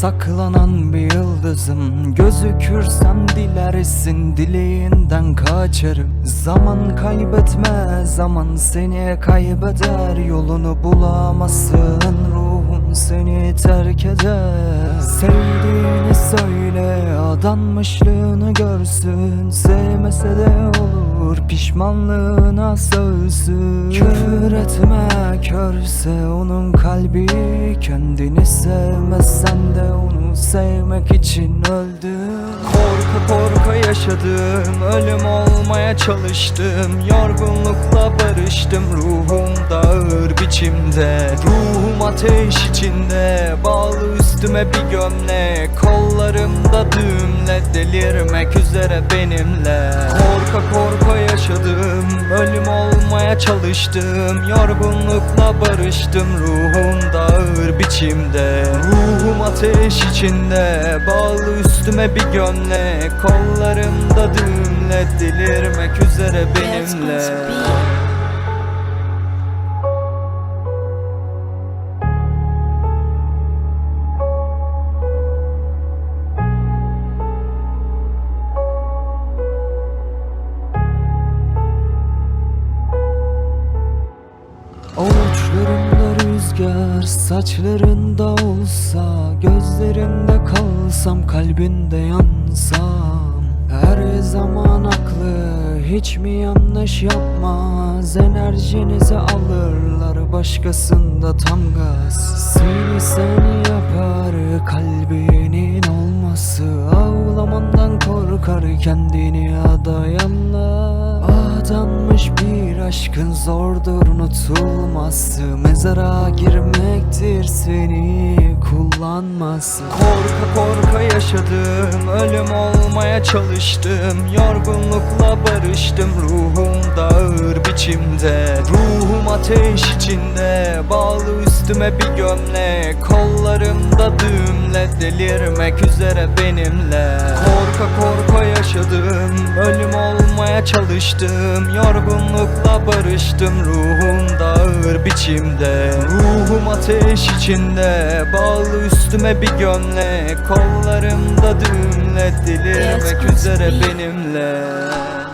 Saklanan bir yıldızım. Gözükürsem dilersin Dileğinden kaçarım Zaman kaybetme Zaman seni kaybeder. Yolunu bulamazsın Ruhun seni terk eder. Sevdiğini söyle Adanmışlığını görsün. Sevmese de olur Pişmanlığına Küfür etme körse onun kalbi Kendini sevmezsen de onu sevmek için öldüm. Korka korka yaşadım Ölüm olmaya çalıştım. Yorgunlukla barıştım Ruhum da biçimde. Ruhum ateş içinde Bağlı üstüme bir gömlek Kollarımda düğümle Delirmek üzere benimle. Korka korka yaşadım Ölüm olmaya çalıştım. Yorgunlukla barıştım Ruhum da biçimde. Ruhum ateş içinde Bağlı üstüme bir gömlek Kollarımda düğümle Delirmek üzere benimle rüzgar saçlarında olsa Gözlerinde kalsam kalbinde yansam. Her zaman haklı hiç mi yanlış yapmaz? Enerjinizi alırlar başkasında tam gaz. Seni seni yapar kalbinin olması. Ağlamandan korkar kendini adayanlar. Adanmış bir aşkın zordur unutulması Mezara girmektir seni kullanması. Korka korka yaşadım Ölüm olmaya çalıştım. Yorgunlukla barıştım Ruhum da ağır biçimde. Ruhum ateş içinde Bağlı üstüme bir gömlek Kollarımda düğümle Delirmek üzere benimle. Korka olmaya çalıştım Yorgunlukla barıştım. Ruhum da ağır biçimde Ruhum ateş içinde. Bağlı üstüme bir gömlek Kollarımda düğümle Delirmek üzere benimle